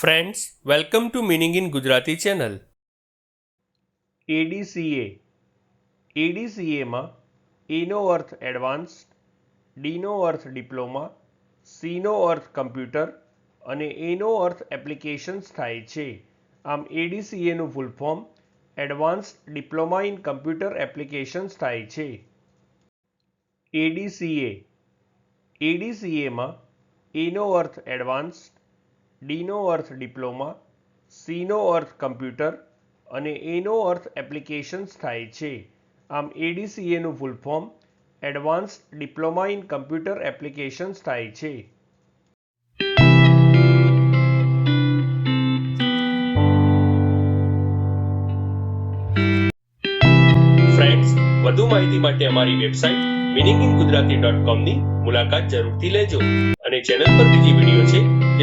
Friends welcome to meaning in Gujarati channel ADCA એડીસીએમાં એનો અર્થ advance ડીનો અર્થ ડિપ્લોમા સીનો અર્થ કમ્પ્યુટર અને એનો અર્થ એપ્લિકેશન્સ થાય છે. આમ એડીસીએનું full form advance diploma in computer applications થાય છે. એડીસીએ એડીસીએમાં એનો અર્થ એડવાન્સ ડીનો અર્થ ડિપ્લોમા સીનો અર્થ કમ્પ્યુટર અને એનો અર્થ એપ્લિકેશન્સ થાય છે. આમ એડીસીએનું full form advance diploma in computer applications થાય છે. ફ્રેન્ડ્સ વધુ માહિતી માટે અમારી website meaning in Gujarati dot કોમની મુલાકાત જરૂરથી લેજો અને ચેનલ પર બીજી વીડિયો છે.